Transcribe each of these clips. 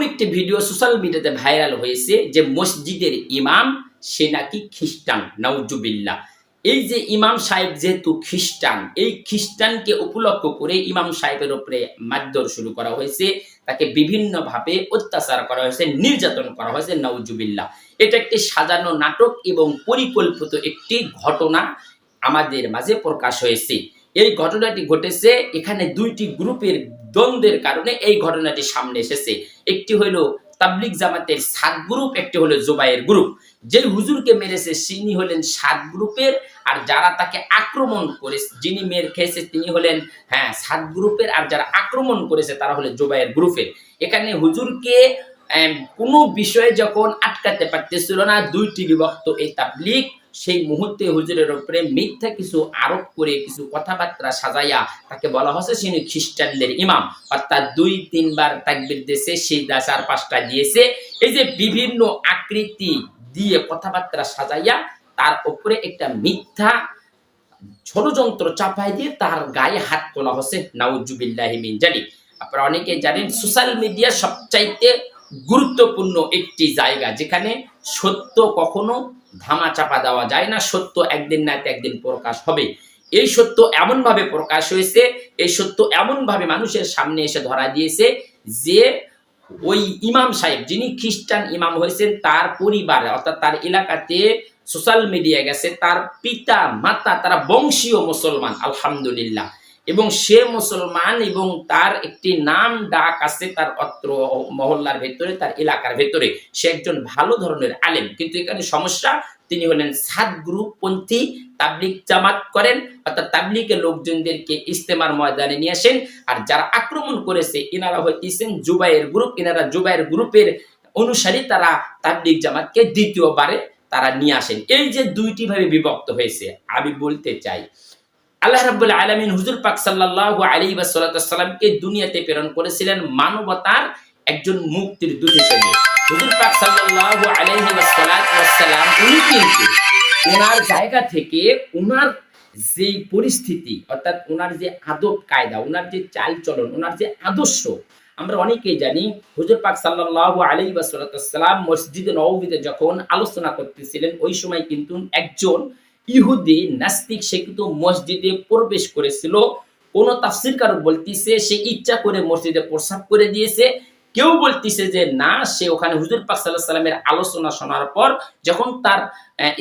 এমন একটি video social মিডিয়াতে ভাইরাল হয়েছে যে মসজিদের ইমাম সে নাকি খ্রিস্টান, নাউজুবিল্লাহ। এই যে ইমাম সাহেব যেহেতু খ্রিস্টান, এই খ্রিস্টানকে উপলক্ষ করে ইমাম সাহেবের উপরে মারধর শুরু করা হয়েছে, তাকে বিভিন্নভাবে অত্যাচার করা হয়েছে, নির্যাতন করা হয়েছে নাউজুবিল্লাহ। এটা একটি সাজানো নাটক এবং পরিকল্পিত একটি ঘটনা আমাদের মাঝে প্রকাশ হয়েছে। এই ঘটনাটি ঘটেছে, এখানে দুইটি গ্রুপের দ্বন্দ্বের কারণে এই ঘটনাটি সামনে এসেছে। একটি হলো তাবলিক জামাতের সাত গ্রুপ, একটি হলো জোবাইয়ের গ্রুপ। যে হুজুরকে মেরেছে তিনি হলেন সাত গ্রুপের, আর যারা তাকে আক্রমণ করেছে, যিনি মের খেয়েছে, তিনি হলেন হ্যাঁ সাত গ্রুপের, আর যারা আক্রমণ করেছে, তারা হলেন জোবাইয়ের গ্রুপের। এখানে হুজুরকে কোনো বিষয়ে যখন আটকাতে পারতেছিল না, দুইটি বিভক্ত এই তাবলিক সেই মুহূর্তে হুজুরের উপরে মিথ্যা কিছু আরোপ করে কিছু কথাবার্তা সাজাইয়া তাকে বলা হচ্ছে তিনি খ্রিস্টানদের ইমাম। অর্থাৎ দুই, তিনবার তাকবির দিয়েছে, সেই দা চার পাঁচটা দিয়েছে। এই যে বিভিন্ন আকৃতি দিয়ে কথাবার্তা সাজাইয়া তার উপরে একটা মিথ্যা ষড়যন্ত্র চাপাই দিয়ে তার গায়ে হাত তোলা হচ্ছে নাউজুবিল্লাহি মিন জানি আপনারা অনেকে জানেন, সোশ্যাল মিডিয়া সবচাইতে গুরুত্বপূর্ণ একটি জায়গা যেখানে সত্য কখনো ধামা চাপা দেওয়া যায় না, সত্য একদিন না একদিন প্রকাশ হবে। এই সত্য এমনভাবে প্রকাশ হয়েছে, এই সত্য এমনভাবে মানুষের সামনে এসে ধরা দিয়েছে যে ওই ইমাম সাহেব, যিনি খ্রিস্টান ইমাম হয়েছেন, তার পরিবার, অর্থাৎ তার এলাকাতে সোশ্যাল মিডিয়া গেছে, তার পিতা, মাতা, তারা বংশীয় মুসলমান, আলহামদুলিল্লাহ। এবং সে মুসলমান এবং তার একটি নাম ডাক আছে তার অত্র মহল্লার ভেতরে, তার এলাকার ভেতরে। সে একজন ভালো ধরনের আলেম। কিন্তু এখানে সমস্যা, তিনি হলেন সাত গ্রুপ পন্থী তাবলিক জামাত করেন। অর্থাৎ তাবলিকের লোকজনদেরকে ইস্তেমার ময়দানে নিয়ে আসেন। আর যারা আক্রমণ করেছে, এনারা হইতেছেন জুবাইয়ের গ্রুপ। এনারা জুবাইয়ের গ্রুপের অনুসারী তারা তাবলিক জামাতকে দ্বিতীয়বারে তারা নিয়ে আসেন। এই যে দুইটি ভাবে বিভক্ত হয়েছে, আমি বলতে চাই আল্লাহ রাব্বুল আলামিন হুজুর পাক সাল্লাল্লাহু আলাইহি ওয়াসাল্লামকে দুনিয়াতে প্রেরণ করেছিলেন মানবতার একজন মুক্তির দূত হিসেবে হুজুর পাক সাল্লাল্লাহু আলাইহি ওয়াসাল্লাম, উনি কিন্তু ওনার জায়গা থেকে ওনার যে পরিস্থিতি, অর্থাৎ ওনার যে আদব কায়দা ওনার যে চাল চলন ওনার যে আদর্শ, আমরা অনেকেই জানি হুজুর পাক সাল্লাল্লাহু আলাইহি ওয়াসাল্লাম মসজিদে নববীতে যখন আলোচনা করতেছিলেন, ওই সময় কিন্তু একজন ইহুদি নাস্তিক, সে কিন্তু মসজিদে প্রবেশ করেছিল। কোন তাফসির কারক বলতিছে, সে ইচ্ছা করে মসজিদে প্রসাব করে দিয়েছে। কেউ বলতিছে যে, না, সে ওখানে হুজুর পাক সাল্লাহ সাল্লামের আলোচনা শোনার পর যখন তার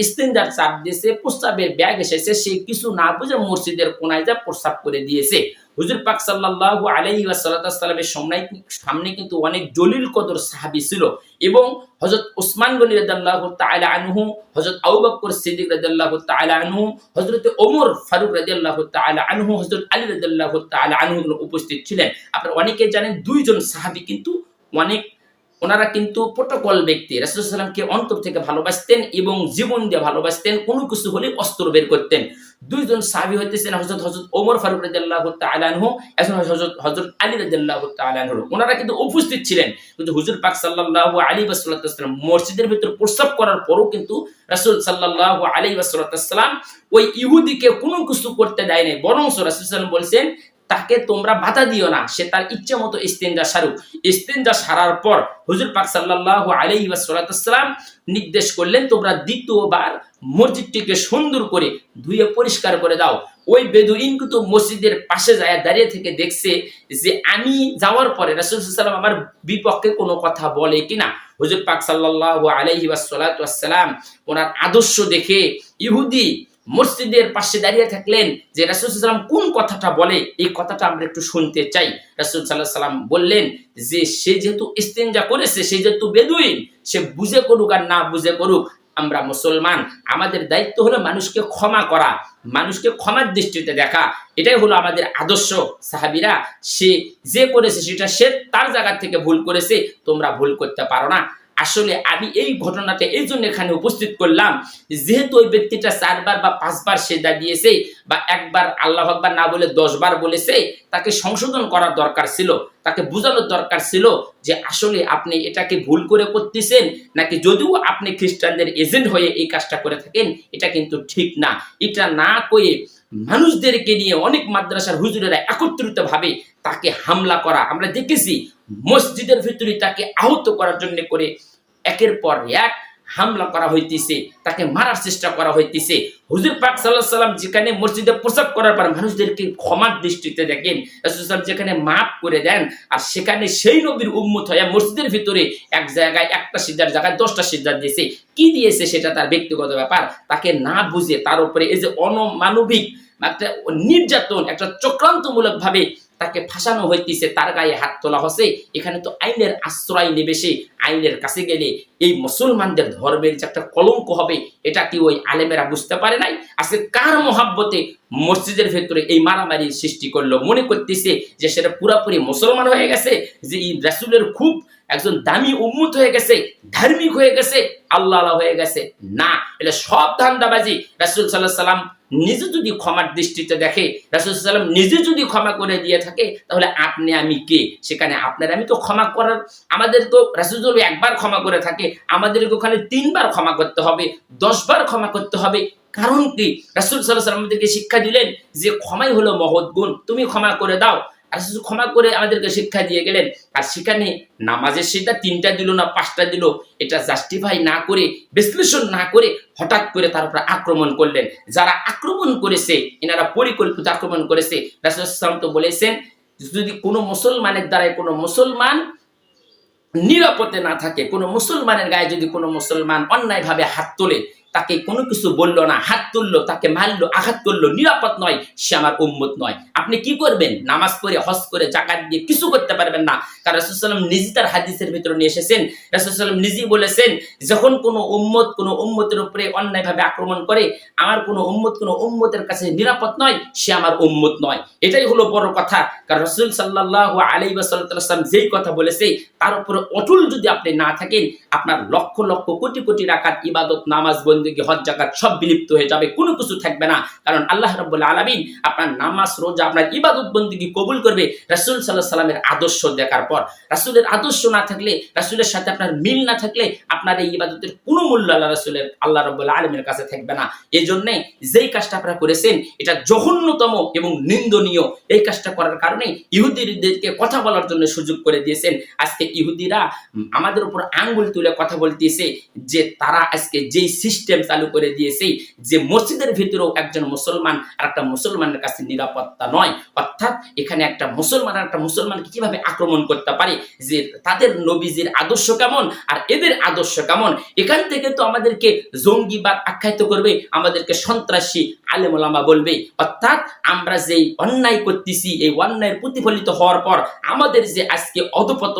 ইস্তেঞ্জার চাপ দিয়েছে প্রস্তাবের ব্যাগ এসেছে, সে কিছু না বুঝে মসজিদের কোনায় যা প্রস্তাব করে দিয়েছে। হুজুর পাক সাল্লাল্লাহু আলাইহি ওয়াসাল্লামের সামনে সামনে কিন্তু অনেক জলিল কদর সাহাবী ছিল এবং হযরত ওসমান গনি রাদিয়াল্লাহু তাআলা আনহু, হযরত আবু বকর সিদ্দিক রাদিয়াল্লাহু তাআলা আনহু, হযরত ওমর ফারুক রাদিয়াল্লাহু তাআলা আনহু, হযরত আলী রাদিয়াল্লাহু তাআলা আনহু উপস্থিত ছিলেন। আপনারা অনেকে জানেন দুইজন সাহাবী কিন্তু অনেক ওনারা কিন্তু প্রোটোকল ব্যক্তি। রাসুলসাল্লামকে অন্তর থেকে ভালোবাসতেন এবং জীবন দিয়ে ভালোবাসতেন, কোনো কিছু হলে অস্ত্র বের করতেন। দুইজন সাহাবি হইতেছেন হজরত হজরত ওমর ফারুক রাদিয়াল্লাহু তাআলা আনহু একজন হজরত হজরত আলী রাদিয়াল্লাহু তাআলা আনহু। ওনারা কিন্তু উপস্থিত ছিলেন। কিন্তু হুজুর পাক সাল্লাল্লাহু আলাইহি ওয়াসাল্লাম মসজিদের ভিতর প্রস্রাব করার পরও কিন্তু রাসূল সাল্লাল্লাহু আলাইহি ওয়াসাল্লাম ওই ইহুদিকে কোনো কিছু করতে দেয় নাই। বরং রাসূল সাল্লাম বলছেন তাকে তোমরা বাধা দিও না। সে তার ইচ্ছে মতো ইস্তেঞ্জা সারুক। ইস্তেঞ্জা সারার পর হুজুর পাক সাল্লাল্লাহু আলাইহি ওয়াসাল্লাম নির্দেশ করলেন, তোমরা দ্বিতীয়বার মসজিদটিকে সুন্দর করে ধুয়ে পরিষ্কার করে দাও। ওই বেদুইন কিন্তু মসজিদের পাশে যায়, দাঁড়িয়ে থেকে দেখছে যে আমি যাওয়ার পরে রাসূল সাল্লাম আমার বিপক্ষে কোনো কথা বলে কিনা। হুজুর পাক সাল্লাল্লাহু আলাইহি ওয়াসাল্লাম ওনার আদর্শ দেখে ইহুদি মসজিদের পাশে দাঁড়িয়ে থাকলেন যে রাসুল সাল্লাম কোন কথাটা বলে, এই কথাটা আমরা একটু শুনতে চাই। রাসুল সাল্লাহ সাল্লাম বললেন যে, সে যেহেতু ইস্তেঞ্জা করেছে, সে যেহেতু বেদুইন, সে বুঝে করুক আর না বুঝে করুক, আমরা মুসলমান, আমাদের দায়িত্ব হলো মানুষকে ক্ষমা করা, মানুষকে ক্ষমার দৃষ্টিতে দেখা। এটাই হলো আমাদের আদর্শ। সাহাবিরা, সে যে করেছে সেটা সে তার জায়গা থেকে ভুল করেছে, তোমরা ভুল করতে পারো না। আসলে আমি এই ঘটনাটা এই জন্য এখানে উপস্থিত করলাম, যেহেতু ওই ব্যক্তিটা চারবার বা পাঁচবার সেদা দিয়েছে বা একবার আল্লাহ আকবার না বলে দশবার বলেছে, তাকে সংশোধন করার দরকার ছিল, তাকে বোঝানোর দরকার ছিল যে আসলে আপনি এটাকে ভুল করে করতেছেন নাকি যদিও আপনি খ্রিস্টানদের এজেন্ট হয়ে এই কাজটা করে থাকেন, এটা কিন্তু ঠিক না। এটা না করে মানুষদেরকে নিয়ে অনেক মাদ্রাসার হুজুরেরা একত্রিত ভাবে তাকে হামলা করা, আমরা দেখেছি। মসজিদের ভিতরে তাকে আহত করার জন্য করে একের পর এক হামলা করা হইতেছে, তাকে মারার চেষ্টা করা হইতেছে। হুজুর পাক সাল্লাহ সাল্লাম যেখানে মসজিদে প্রসাব করার পর মানুষদেরকে ক্ষমার দৃষ্টিতে দেখেন, রাসূল সাল্লাম যেখানে মাফ করে দেন, আর সেখানে সেই নবীর উম্মত হয়ে মসজিদের ভিতরে এক জায়গায় একটা সিদ্ধার জায়গায় দশটা সিদ্ধার দিয়েছে। কি দিয়েছে সেটা তার ব্যক্তিগত ব্যাপার, তাকে না বুঝে তার উপরে এই যে অনমানবিক, একটা নির্যাতন, একটা চক্রান্তমূলক ভাবে তাকে ফাঁসানো হইতেছে, তার গায়ে হাত তোলা হচ্ছে। এখানে তো আইনের আশ্রয় নেবে সে। আইনের কাছে গেলে এই মুসলমানদের ধর্মের যে একটা কলঙ্ক হবে, এটা কি ওই আলেমেরা বুঝতে পারে নাই? আজকে কার মহাব্বতে মসজিদের ভেতরে এই মারামারি সৃষ্টি করল? মনে করতেছে যে সেটা পুরাপুরি মুসলমান হয়ে গেছে, যে এই রাসুলের খুব একজন দামি উম্মত হয়ে গেছে, ধার্মিক হয়ে গেছে, আল্লাহ হয়ে গেছে। না, এটা সব ধান্দাবাজি। রাসুল সাল্লাহ সাল্লাম নিজে যদি ক্ষমার দৃষ্টিতে দেখে রাসুলসাল্লাম নিজে যদি ক্ষমা করে দিয়ে থাকে, তাহলে আপনি আমি কে? সেখানে আপনার আমি তো ক্ষমা করার, আমাদের তো রাসুল একবার ক্ষমা করে থাকে, আমাদেরকে ওখানে তিনবার ক্ষমা করতে হবে, দশবার ক্ষমা করতে হবে। কারণ কি? রাসুল সাল্লাহ আমাদেরকে শিক্ষা দিলেন যে ক্ষমাই হলো মহৎ গুণ, তুমি ক্ষমা করে দাও। আর শুধু ক্ষমা করে আমাদেরকে শিক্ষা দিয়ে গেলেন। আর সেখানে নামাজের সেটা তিনটা দিল না, পাঁচটা দিল, এটা জাস্টিফাই না করে, বিশ্লেষণ না করে হঠাৎ করে তার উপর আক্রমণ করলেন। যারা আক্রমণ করেছে, এনারা পরিকল্পিত আক্রমণ করেছে। রাসুলাম তো বলেছেন, যদি কোনো মুসলমানের দ্বারাই কোনো মুসলমান নিরাপদে না থাকে, কোনো মুসলমানের গায়ে যদি কোনো মুসলমান অন্যায়ভাবে হাত তোলে তাকে কোনো কিছু বলল না, হাত তুললো, তাকে মারলো, আঘাত করল, নিরাপদ নয়, সে আমার উম্মত নয়। আপনি কি করবেন? নামাজ পড়ে, হজ করে, জাকাত দিয়ে কিছু করতে পারবেন না। কারণ রাসুলসাল্লাম নিজে তার হাদিসের ভিতরে নিয়ে এসেছেন। রাসুলসাল্লাম নিজেই বলেছেন, যখন কোনো উম্মত কোনো উম্মতের উপরে অন্যায়ভাবে আক্রমণ করে, আমার কোনো উম্মত কোনো উম্মতের কাছে নিরাপদ নয়, সে আমার উম্মত নয়। এটাই হলো বড় কথা। কারণ রসুল সাল্লাহ আলাই সাল্লাম যেই কথা বলেছে, তার উপরে অটল যদি আপনি না থাকেন, আপনার লক্ষ লক্ষ কোটি কোটি রাখার ইবাদত, নামাজ বন্দী হজ জাকাত সব বিলুপ্ত হয়ে যাবে, কোনো কিছু থাকবে না। কারণ আল্লাহ রব্বুল আলমিন আপনার নামাজ রোজা আপনার ইবাদত বন্দী কবুল করবে রাসুল সাল্লাহ সাল্লামের আদর্শ দেখার পর। রাসুলের আদর্শ না থাকলে, রাসুলের সাথে আপনার মিল না থাকলে আপনার এই ইবাদতের কোনো মূল্য আল্লাহ রাসুলের, আল্লাহ রব্বুল আলমের কাছে থাকবে না। এই জন্যে যেই কাজটা আপনারা করেছেন, এটা জঘন্যতম এবং নিন্দনীয়। এই কাজটা করার কারণে ইহুদিদেরকে কথা বলার জন্য সুযোগ করে দিয়েছেন। আজকে ইহুদিরা আমাদের উপর আঙ্গুল তুলে কথা বলতেছে যে তারা আজকে যেই সিস্টেম চালু করে দিয়েছে যে মসজিদের ভিতরেও একজন মুসলমান আর একটা মুসলমানের কাছে নিরাপত্তা নয়। অর্থাৎ এখানে একটা মুসলমান আর একটা মুসলমানকে কীভাবে আক্রমণ করতে পারে? যে তাদের নবীজির আদর্শ কেমন আর এদের আদর্শ কেমন? এখান থেকে তো আমাদেরকে জঙ্গিবাদ আখ্যায়িত করবে, আমাদেরকে সন্ত্রাসী আলেমোলামা বলবে। অর্থাৎ আমরা যেই অন্যায় করতেছি, এই অন্যায়ের প্রতিফলিত হওয়ার পর আমাদের যে আজকে অধপত